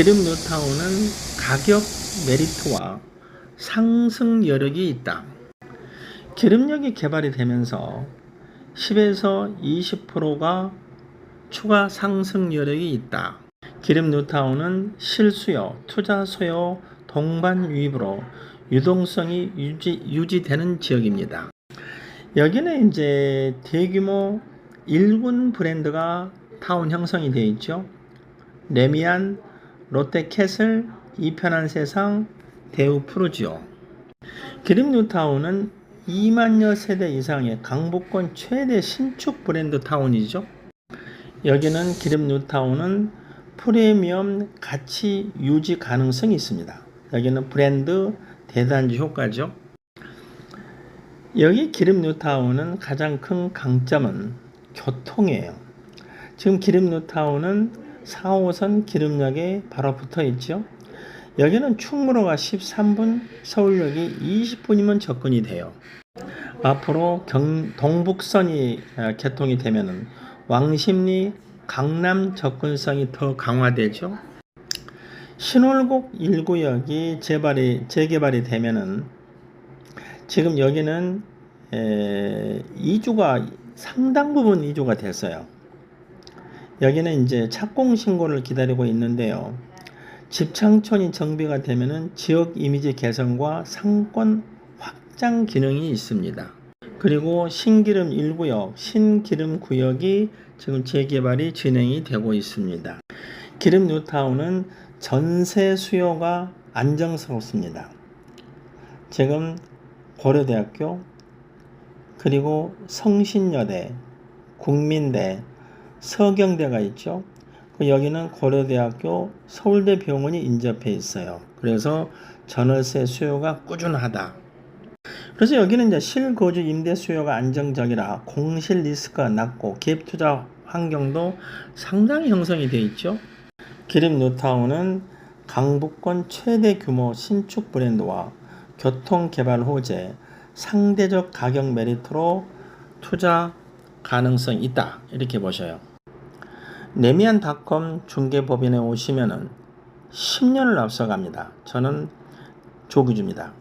기름 뉴타운은 가격 메리트와 상승 여력이 있다. 기름력이 개발이 되면서 10에서 20%가 추가 상승 여력이 있다. 기름 뉴타운은 실수요, 투자 소요 동반 유입으로 유동성이 유지, 유지되는 지역입니다. 여기는 이제 대규모 일군 브랜드가 타운 형성이 되어 있죠. 레미안, 롯데캐슬, 이편한 세상, 대우 프루지오. 기름 뉴타운은 2만여 세대 이상의 강북권 최대 신축 브랜드 타운이죠. 여기는 기름 뉴타운은 프리미엄 가치 유지 가능성이 있습니다. 여기는 브랜드 대단지 효과죠. 여기 기름 뉴타운은 가장 큰 강점은 교통이에요. 지금 기름 뉴타운은 4호선 기름역에 바로 붙어 있죠. 여기는 충무로가 13분, 서울역이 20분이면 접근이 돼요. 앞으로 경, 동북선이 어, 개통이 되면은 왕십리, 강남 접근성이 더 강화되죠. 신월곡 1구역이 재발이 재개발이 되면은 지금 여기는 에, 이주가 상당 부분 이주가 됐어요. 여기는 이제 착공 신고를 기다리고 있는데요. 집창촌이 정비가 되면은 지역 이미지 개선과 상권 확장 기능이 있습니다. 그리고 신기름 1구역, 신기름 구역이 지금 재개발이 진행이 되고 있습니다. 기름 뉴타운은 전세 수요가 안정스럽습니다. 지금 고려대학교, 그리고 성신여대, 국민대, 서경대가 있죠. 그 여기는 고려대학교, 서울대 병원이 인접해 있어요. 그래서 전월세 수요가 꾸준하다. 그래서 여기는 이제 실거주 임대 수요가 안정적이라 공실 리스크가 낮고 기업 투자 환경도 상당히 형성이 되어 있죠. 기름 뉴타운은 강북권 최대 규모 신축 브랜드와 교통 개발 호재, 상대적 가격 메리트로 투자 가능성 있다. 이렇게 보셔요. 네미안닷컴 중개법인에 오시면은 10년을 앞서갑니다. 저는 조규주입니다.